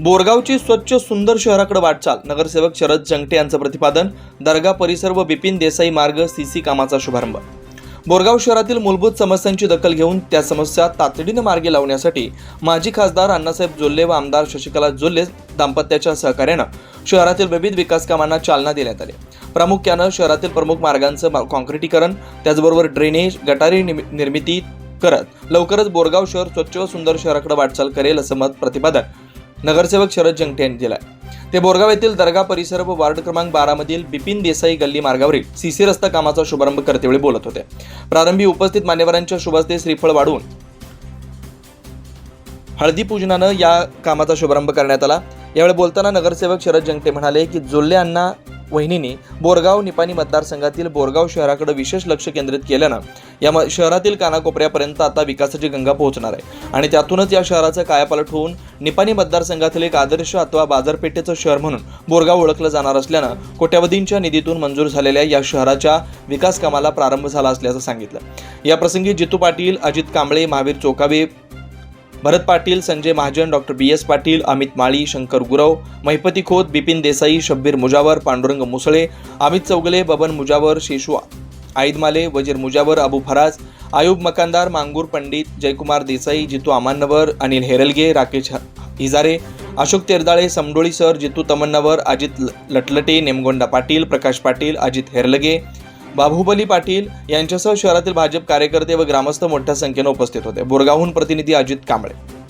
बोरगावची स्वच्छ सुंदर शहराकडे वाटचाल. नगरसेवक शरद जंगटे यांचं प्रतिपादन. दर्गा परिसर व बिपिन देसाई मार्ग सीसी कामाचा शुभारंभ. बोरगाव शहरातील मूलभूत समस्यांची दखल घेऊन त्या समस्या तातडीने मार्गी लावण्यासाठी माजी खासदार अण्णासाहेब जोल्ले व आमदार शशिकला जोल्ले दाम्पत्याच्या सहकार्यानं शहरातील विविध विकास कामांना चालना देण्यात आली. प्रामुख्यानं शहरातील प्रमुख मार्गांचं कॉन्क्रिटीकरण त्याचबरोबर ड्रेनेज गटारी निर्मिती करत लवकरच बोरगाव शहर स्वच्छ व सुंदर शहराकडे वाटचाल करेल असं मत प्रतिपादन नगरसेवक शरद जंगटे यांनी दिला ते बोरगाव येथील दर्गा परिसर व वार्ड क्रमांक बारा मधील बिपिन देसाई गल्ली मार्गावरील सीसी रस्ता कामाचा शुभारंभ करतेवेळी बोलत होते. प्रारंभी उपस्थित मान्यवरांच्या शुभहस्ते श्रीफळ वाढवून हळदी पूजनानं या कामाचा शुभारंभ करण्यात आला. यावेळी बोलताना नगरसेवक शरद जंगटे म्हणाले की जुल्ले अण्णा वहिनींनी बोरगाव निपाणी मतदारसंघातील बोरगाव शहराकडे विशेष लक्ष केंद्रित केल्यानं या म- शहरातील कानाकोपऱ्यापर्यंत आता विकासाची गंगा पोहोचणार आहे. आणि त्यातूनच या शहराचं कायापालट होऊन निपाणी मतदारसंघातील एक आदर्श अथवा बाजारपेठेचं शहर म्हणून बोरगाव ओळखलं जाणार असल्यानं कोट्यावधींच्या निधीतून मंजूर झालेल्या या शहराच्या विकास कामाला प्रारंभ झाला असल्याचं सांगितलं. या प्रसंगी Jitu Patil Ajit Kamble Mahavir Chokave Bharat Patil Sanjay Mahajan doctor B S Patil Amit Mali Shankar Gurav Mahipati Khot Bipin Desai Shabbir Mujawar Pandurang Musale Amit Chougule Baban Mujawar Sheshu Aidamale Wazir Mujawar Abu Faraz Ayub Makandar Mangur Pandit Jaykumar Desai Jitu Amannavar Anil Heralge Rakesh ह- Hijare Ashok Terdale Samdoli sir Jitu Tamannavar Ajit Latlate Nemgonda Patil Prakash Patil Ajit Heralge Bahubali Patil यांच्यासह शहरातील भाजप कार्यकर्ते व ग्रामस्थ मोठ्या संख्येनं उपस्थित होते. बोरगावहून प्रतिनिधी अजित कांबळे.